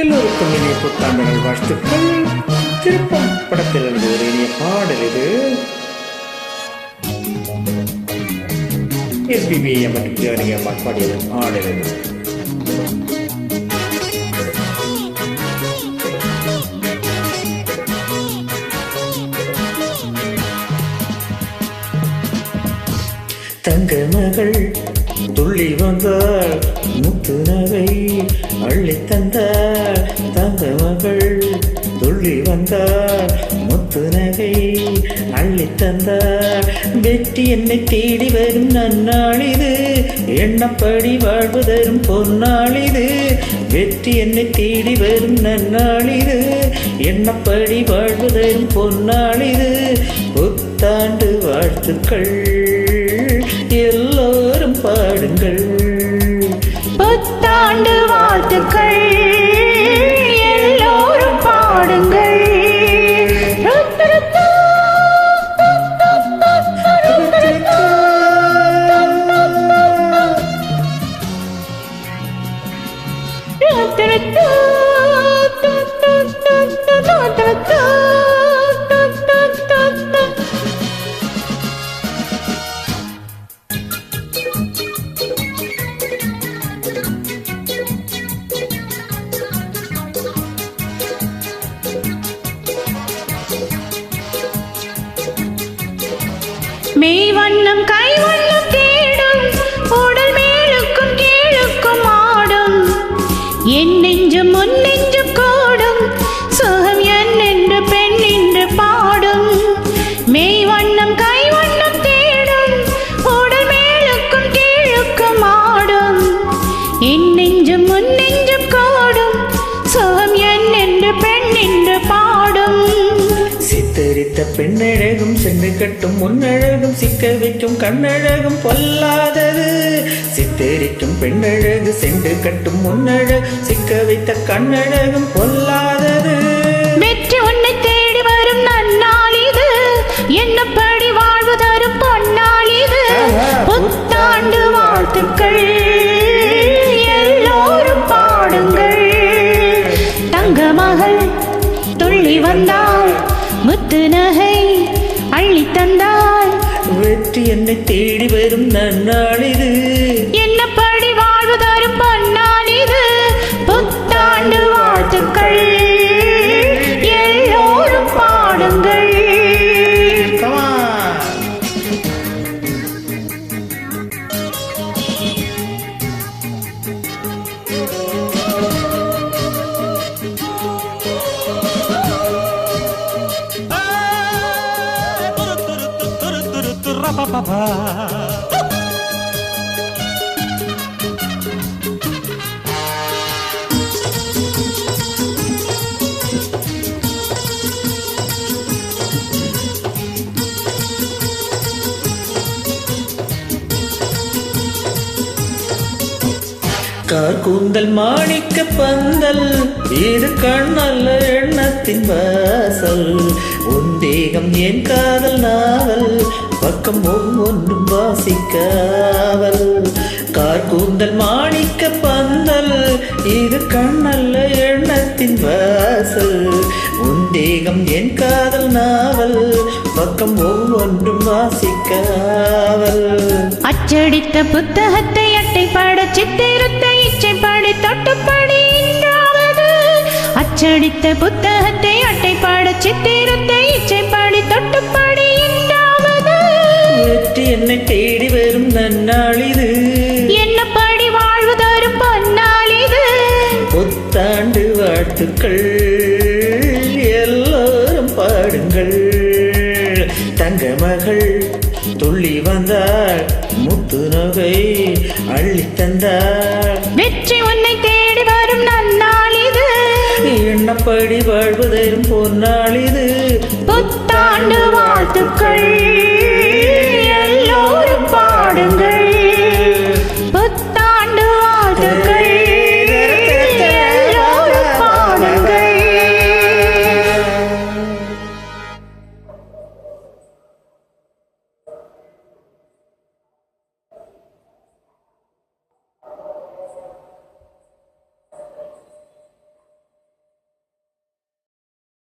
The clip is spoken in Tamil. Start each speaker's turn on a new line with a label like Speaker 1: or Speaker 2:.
Speaker 1: எல்லோருக்கும் இனிய புத்தாண்டுகள் வாழ்த்துக்கள். திருப்பம் படத்திலிருந்து ஒரு இனிய பாடல் இது. எஸ்பிபி மற்றும் தேவனிக பாடிய பாடல் இது. தங்க மகள் துள்ளி வந்தாள் முத்து நகை அள்ளி தந்தாள். தங்க மகள். துள்ளி வந்தார் முத்து நகை அள்ளி தந்தார். வெற்றி என்னை தேடி வரும் நன்னாளிது எண்ணப்படி வாழ்வு தரும் பொன்னாளிது. வெற்றி என்னை தேடி வரும் நன்னாளிது எண்ணப்படி வாழ்வு தரும் பொன்னாளிது. புத்தாண்டு வாழ்த்துக்கள். எல்லோரும் பாடுங்கள்.
Speaker 2: புத்தாண்டு வாழ்த்துக்கள். பாடுங்கள் மெய் வண்ணம் கை வண்ணம் தேடும் உடல் மேலுக்கும் கீழுக்கும் ஆடும். என் நெஞ்சும் முன் நெஞ்சும் கூடும் சுகம் என் என்று பெண் என்று பாடும். மெய் வண்ணம் கை வண்ணம் தேடும் உடல் மேலுக்கும் கீழுக்கும் ஆடும். என் முன் கூடும் சுகம் என் என்று பெண் என்று பாடும்.
Speaker 1: சித்தரித்த பெண்ணழகும் சென்று கட்டும் முன்னழகும் சிக்க வைக்கும் கண்ணழகும் பொல்லாதது. சித்தரிக்கும் பெண்ணழகு சென்று கட்டும் முன்னழகு சிக்க வைத்த கண்ணழகும் பொல்லாதது.
Speaker 2: வெற்றி உன்னை தேடி வரும் நன்னாள் இது. என்னப்படி வாழ்வு தரும் பொன்னாள் இது? புத்தாண்டு வாழ்த்துக்கள். எல்லோரும் பாடுங்கள். தங்க மகள் துள்ளி வந்தாள். முத்து நகை அள்ளி தந்தாள்
Speaker 1: வெற்றி என்னை தேடி வரும் நன்னாள் இது கார் கூந்தல் மாணிக்க பந்தல் இது கண்ணல்ல எண்ணத்தின் வாசல். உன் தேகம் என் காதல் நாவல் பக்கம் ஒவ்வொன்றும் வாசிக்காவல். கார் கூந்தல் மாணிக்க பந்தல் இது கண்ணல்ல எண்ணத்தின் வாசல். உன் தேகம் என் காதல் நாவல் பக்கம் ஒவ்வொன்றும் வாசிக்காவல்.
Speaker 2: அச்சடித்த புத்தகத்தை அட்டை பாட சித்திருத்த அச்சடித்த புத்தகத்தை அட்டைப்பட சித்திரத்தை இச்சைப்படி தொட்டுப்படி இன்றாவது
Speaker 1: வெற்றி என்னை தேடி வரும் நன்னாள் இது.
Speaker 2: என்னப்படி வாழ்வு தரும் பொன்னாள் இது.
Speaker 1: புத்தாண்டு வாழ்த்துக்கள். எல்லோரும் பாடுங்கள். தங்க மகள் துள்ளி வந்தாள். முத்து நகை அள்ளி தந்தாள்.
Speaker 2: வெற்றி உன்னை
Speaker 1: எண்ணப்படி வாழ்வதரும் பொன்னாள் இது
Speaker 2: புத்தாண்டு வாழ்த்துக்கள்.